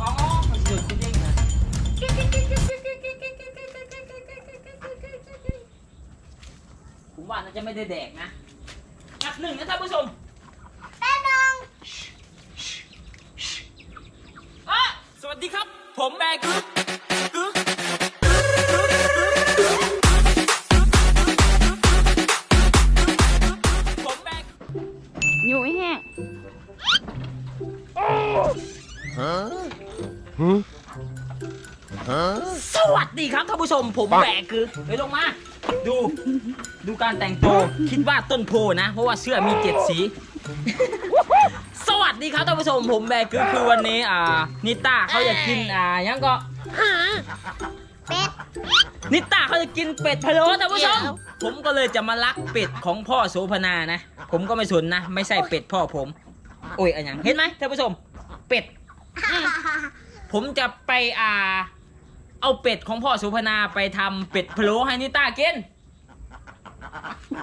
อ๋อมันหยุดจริงๆนะผมว่าน่าจะไม่ได้แดกนะ นับหนึ่งนะท่านผู้ชมแป๊บนึงอะสวัสดีครับ ผมแบกึ๊ สวัสดีครับท่านผู้ชมผมแบกคือไปลงมา ดู ดูการแต่งตัวคิดว่าต้นโพนะ เพราะว่าเสื้อมีเจ็ดสี สวัสดีครับท่านผู้ชมผมแบกคือคือวันนี้อ่า นิต้าเขาอยากกินอ่ายังก็เป็ดนิต้าเขาจะกินเป็ดพะโล้ท่านผู้ชมเดี๋ยวผมก็เลยจะมาลักเป็ดของพ่อโสพนานะ ผมก็ไม่สนนะ ไม่ใช่เป็ดพ่อผม โอ้ยอันยังเห็นไหมท่านผู้ชม เป็ด ผมจะไปอ่า เอาเป็ดของพ่อโสพนาไปทำเป็ดพะโล้ให้นิต้ากิน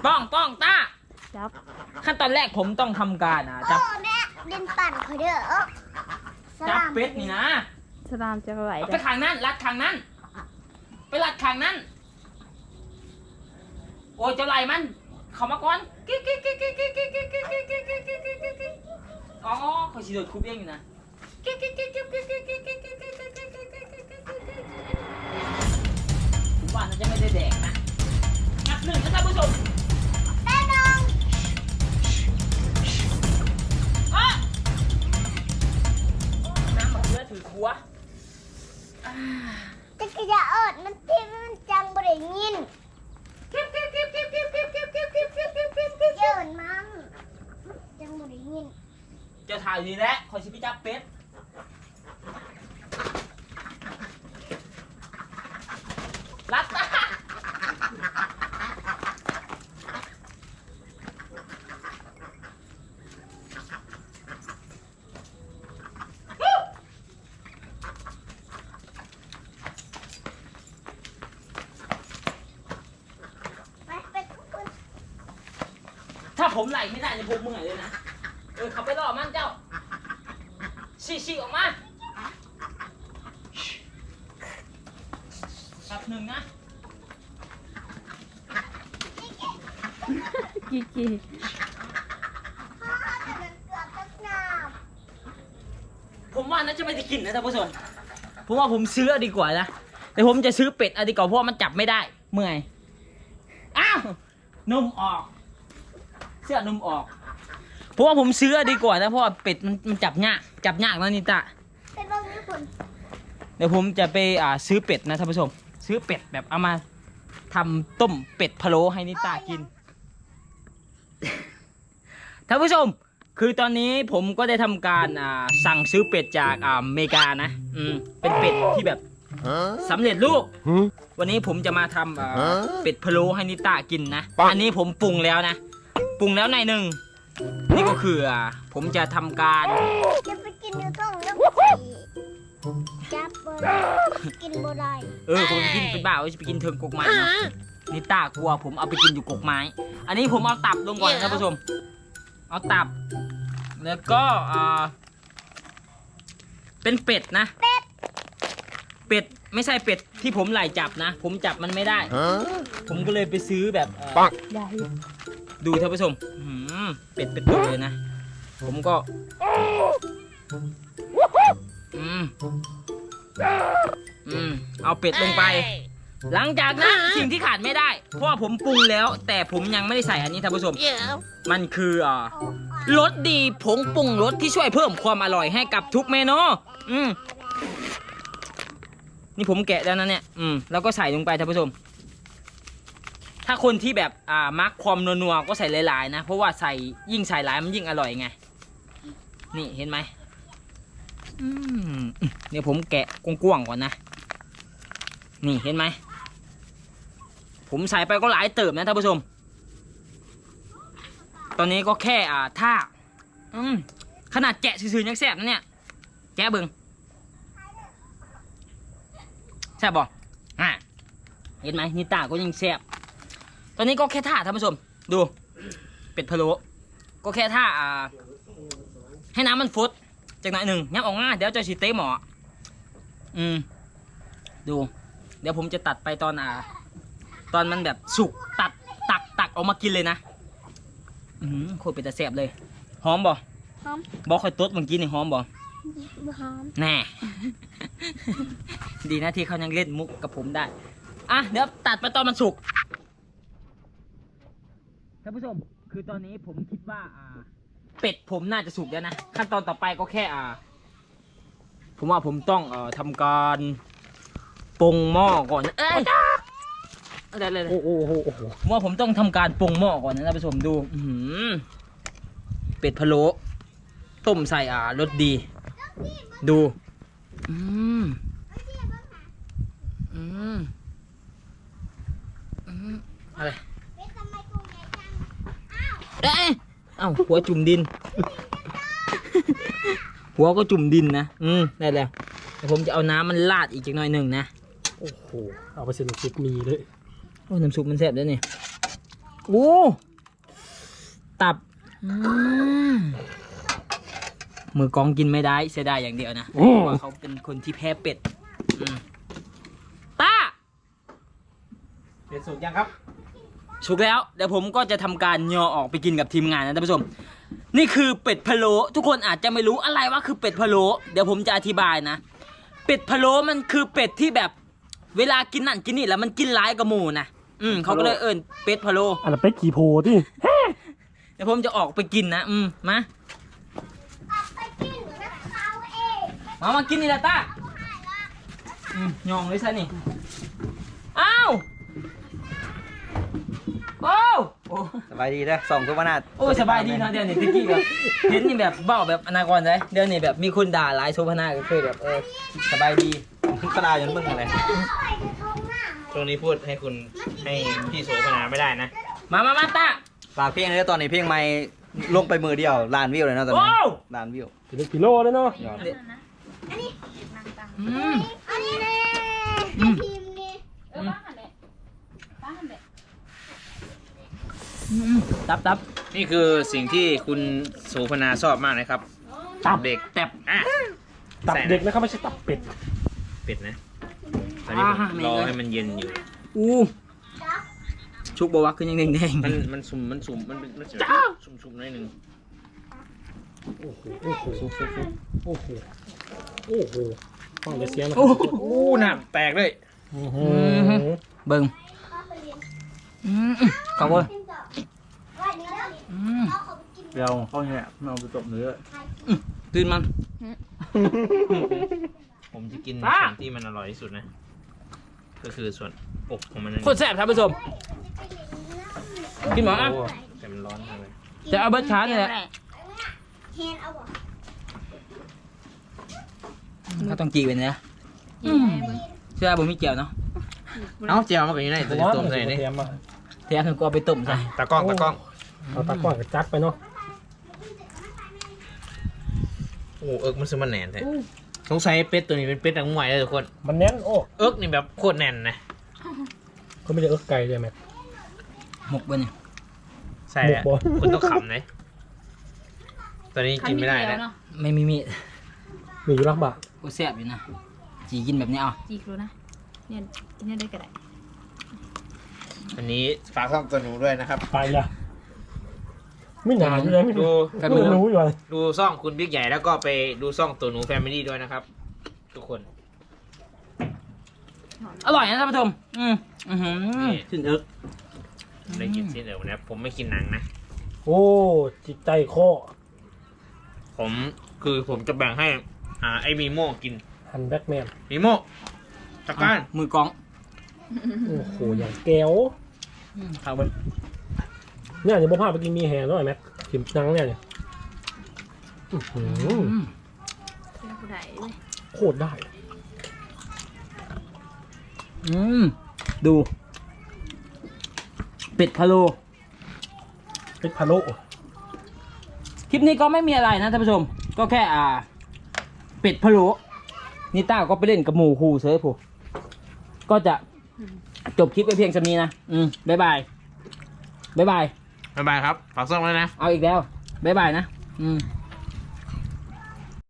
ป้องป้องต้า จับขั้นตอนแรกผมต้องทำการอะจับโอ้แม่เดินปั่นเขาเด้อสจับลามเป็ดนี่นะ สลามจะไหวเอาไปได้ขางนั้นรัดขางนั้น ไปรัดขางนั้น โอ้ยเจ้าไหลมัน เข้ามาก่อนกิ๊กกิ๊กกิ๊กกิ๊กกิ๊กกิ๊กกิ๊กกิ๊กกิ๊กกิ๊กกิ๊กกิ๊กกิ๊กกิ๊กอ๋อเขาสิโดดคุบเองอยู่นะ ผมว่านจะไม่ได้แดกนะนับหนึ่งนะท่านผู้ชมแม่น้งอะน้ำหมดเลือถือครัวจะกินยาเอิดมันที่มันจังบริยินเยอะมันจังบริยิน เจ้าถ่ายดีแล้วขอชิพิจ้าเป็ด ผมไหลไม่ได้จะพกมือเลยนะ เออขับไปรอมันเจ้าชี้ชี้ออกมาสับหนึ่งนะกี่กี่พ่อแต่มันเกือบตักน้ผมว่าน่าจะไม่ได้กินนะท่านผู้ชมผมว่าผมซื้อเอาดีกว่านะ แต่ผมจะซื้อเป็ดเอาดีกว่าเพราะว่ามันจับไม่ได้ เมื่อย อ้าว นมออก เสื้อนมออก เพราะว่าผมซื้อเอาดีกว่านะเพราะว่าเป็ดมันมันจับยากจับยากนะนิตาำเป็นบ้างญี่ปุ่นเดี๋ยวผมจะไปอ่าซื้อเป็ดนะท่านผู้ชม ซื้อเป็ดแบบเอามาทำต้มเป็ดพะโล้ให้นิตากิน ท่านผู้ชม คือตอนนี้ผมก็ได้ทำการอ่าสั่งซื้อเป็ดจากอ่าอเมริกานะ อืมเป็นเป็ดที่แบบสำเร็จรูปวันนี้ผมจะมาทำอ่าเป็ดพะโล้ให้นิตากินนะอันนี้ผมปรุงแล้วนะ ปรุงแล้วในหนึ่งนี่ก็คืออ่าผมจะทำการจะไปกินอยู่ตรงน้ำสีจับบ่กินบ่ได้เออผมจะกินเป็นบ้าว่าจะไปกินเทิงกกไม้เนาะนิต้ากลัวผมเอาไปกินอยู่กกไม้ อันนี้ผมเอาตับลงก่อนนะท่านผู้ชม เอาตับ แล้วก็อ่าเป็นเป็ดนะเป็ดไม่ใช่เป็ดที่ผมไหลจับนะ ผมจับมันไม่ได้ ผมก็เลยไปซื้อแบบเอ่อได้ดูท่านผู้ชมอื้อหือเป็ดเป็ดตัวเลยนะ ผมก็อืมอืมเอาเป็ดลงไป หลังจากนั้นสิ่งที่ขาดไม่ได้ เพราะว่าผมปรุงแล้ว แต่ผมยังไม่ได้ใส่อันนี้ท่านผู้ชม มันคืออ่ารสดีผงปรุงรสที่ช่วยเพิ่มความอร่อยให้กับทุกเมนูอืมนี่ผมแกะแล้วนะเนี่ย อืม แล้วก็ใส่ลงไปท่านผู้ชม ถ้าคนที่แบบอ่ามักความนัวๆก็ใส่หลายๆนะ เพราะว่าใส่ยิ่งใส่หลายมันยิ่งอร่อยไง นี่เห็นไหมอืมเดี๋ยวผมแกะกว้างๆก่อนนะ นี่เห็นไหม ผมใส่ไปก็หลายเติบนะท่านผู้ชม ตอนนี้ก็แค่อ่าท่าอืมขนาดแกะซื่อๆยังแซ่บนะเนี่ย แกะเบิงแซ่บบ่อ่าเห็นไหมนิตาก็ยังแซ่บ ตอนนี้ก็แค่ท่าท่านผู้ชม ดูเป็ดพะโล้ก็แค่ท่าอ่า ให้น้ำมันฟดจากหน่อยหนึ่งยับออกมาเดี๋ยวจะฉีดเต้หมออืม ดู เดี๋ยวผมจะตัดไปตอนอ่า ตอนมันแบบสุกตัดตักตักออกมากินเลยนะอืมโคตรเป็นตาแสบเลย หอมบ่หอม บอกค่อยตดเมื่อกี้นี่หอมบ่หอมแน่ ดีนะที่เขายังเล่นมุกกับผมได้ อะ เดี๋ยวตัดไปตอนมันสุก ท่านผู้ชม คือตอนนี้ผมคิดว่าอ่า เป็ดผมน่าจะสุกแล้วนะ ขั้นตอนต่อไปก็แค่อ่า ผมว่าผมต้องเอ่อทำการปรุงหม้อก่อนนะเอ้ยอะไรอะไรโอ้โหโอ้โหโอ้โหผมว่าผมต้องทำการปรุงหม้อก่อนนะท่านผู้ชมดู อื้อหือเป็ดพะโล้ต้มใส่อ่ารสดี ดู อืมอืมอืมอะไร เอ๊ะทำไมตัวใหญ่จัง เอ้ยเอ้าหัวจุ่มดิน หัวก็จุ่มดินนะ อืมได้แล้วเดี๋ยวผมจะเอาน้ำมันราดอีกจักหน่อยหนึ่งนะ โอ้โห เอาไปเซ็นซิกมีเลยโอ้น้ำซุปมันแซ่บด้วยนี่โอ้ตับอืมมือกองกินไม่ได้เสียดายอย่างเดียวนะเพอืมราะว่าเขาเป็นคนที่แพ้เป็ดอืมต้าเป็นสุกยังครับ สุกแล้วเดี๋ยวผมก็จะทำการยอออกไปกินกับทีมงานนะท่านผู้ชม นี่คือเป็ดพะโล้ทุกคนอาจจะไม่รู้อะไรว่าคือเป็ดพะโล้เดี๋ยวผมจะอธิบายนะ เป็ดพะโล้มันคือเป็ดที่แบบเวลากินนั่นกินนี่แล้วมันกินร้ายกับหมูนะอืมเขาก็เลยเอิญเป็ดพะโล้อันนั้นเป็ดขี่โพที่เดี๋ยวผมจะออกไปกินนะอืมมาเอาไปกินนะเขาเองมามากินนี่แหละต้าอืมยองเลยซะนี่ อ้าว โอ้วโอ้ ส บายดีนะส่องทุกวันนาดโอ้ยสบายดีเนาะเดี๋ยวนี้ตะกี้แบบเห็นนี่แบบเบ้าแบบอนาคตเลยเดี๋ยวนี้แบบมีคนด่าหลายโซพนาก็คือแบบเออสบายดีกระดาษจนมึงอะไรเอาไปจะทงหน้าช่วงนี้พูดให้คุณให้พี่โสพนาไม่ได้นะ มามามาต้าฝากเพลงเลยตอนนี้เพลงใหม่ลงไปมือเดียวล้านวิวเลยนะตอนนี้โอ้วล้านวิวเป็นกิโลเลยเนาะยอดอืมอันนี้เลย อืม ทีมนี่ เออบ้านแหละบ้านแหละ อืม ตับตับนี่คือสิ่งที่คุณโสพนาชอบมากนะครับ ตับเด็กแตบอะตับใส่นะเด็กนะครับไม่ใช่ตับเป็ด เป็ดนะตอนนี้ผมอ่าไม่รอเลย ให้มันเย็นอยู่ อู้ชุกบวะขึ้นยังแดงๆมันมันสุ่มมันสุ่มมันเป็นมันจะสุ่มสุ่มๆหน่อยหนึ่งโอ้โห โอ้โหโอ้โห โอ้โหฟังเดี๋ยวเสียงนะโอ้โหอู้น้ำแตกเลยโอ้โหเบิ่งก็ไปเรียนอืมเขาเว้ยกินต่อว่า เนื้ออืมเอาเขาไปกินเดี๋ยวเข้าแหบเอาไปตบเนื้อตื่นมัน ผมจะกินอะส่วนที่มันอร่อยที่สุดนะ ก็คือส่วนอกของมันนั่นโคตรแซ่บท่านผู้ชม กินหมออะโอ้แต่มันร้อนมากเลยจะเอาเบิร์ดช้าเนี่ยแหละแทนเอาบ่เขาต้องจีเป็นนะอืมเชื่อผมมีเกี่ยวเนาะเอ้าเจียวมากับยังไงตัวจะต้มใส่นี่เตรียมมาเทียนก็เอาไปต้มใส่ตากล้องตากล้อง เอาตะกร้อนกับจัดไปเนาะโอ้เอิกมันซื้อมันแน่นแท้สงสัยเป็ดตัวนี้เป็นเป็ดหนังมวยเลยทุกคน มันแน่นโอ้เอิกนี่แบบโคตรแน่นนะเขาไม่ได้เอิ๊กไก่เลยไหมหมกไปเนี่ยใช่หมอะกบ่คุณต้องขำเลยตอนนี้กินไม่ได้แล้แล้ววเนาะไม่มีมีดมีอยู่รักบะโอ้แซ่บอยู่นะจีกินแบบนี้เอาจีกรู้นะเนี่ยเนี่ยได้ก็ได้อันนี้ฝากซ่อมตัวหนูด้วยนะครับ ไปละ ไม่หนาอยู่เลยไม่ดูดูไม่รู้อยู่เลยดูซ่องคุณบิ๊กใหญ่แล้วก็ไปดูซ่องตัวหนูแฟมิลี่ด้วยนะครับ ทุกคน อร่อยนะท่านผู้ชมอืมอือหือ นี่ขึ้นเอิ๊กได้กินซีนเอ๋วนะผมไม่กินหนังนะ โอ้จิตใจข้อผมคือผมจะแบ่งให้อ่าไอ้มีโม่กินฮันแบ็กแมนมีโม่ตะกร้ารมือกอง โอ้โหอย่างแก้วอืมข้าวเบิ้ล เนี่ยเดี๋ยวพ่อพาไปกินมีแฮร์หน่อยแม็กขิมนังเนี่ยเนี่ยอื้อหืออืมเป็นผู้ใดเว้ยโคตรได้ อืม ดู เป็ดพะโล้เป็ดพะโล้คลิปนี้ก็ไม่มีอะไรนะท่านผู้ชม ก็แค่อ่า เป็ดพะโล้นิต้าก็ไปเล่นกับหมูคูเซยผู้ก็จะจบคลิปไปเพียงเท่านี้นะ อืมบ๊ายบาย บ๊ายบาย บ๊ายบายครับฝากซ่องไว้นะ เอาอีกแล้ว บ๊ายบายนะ อืม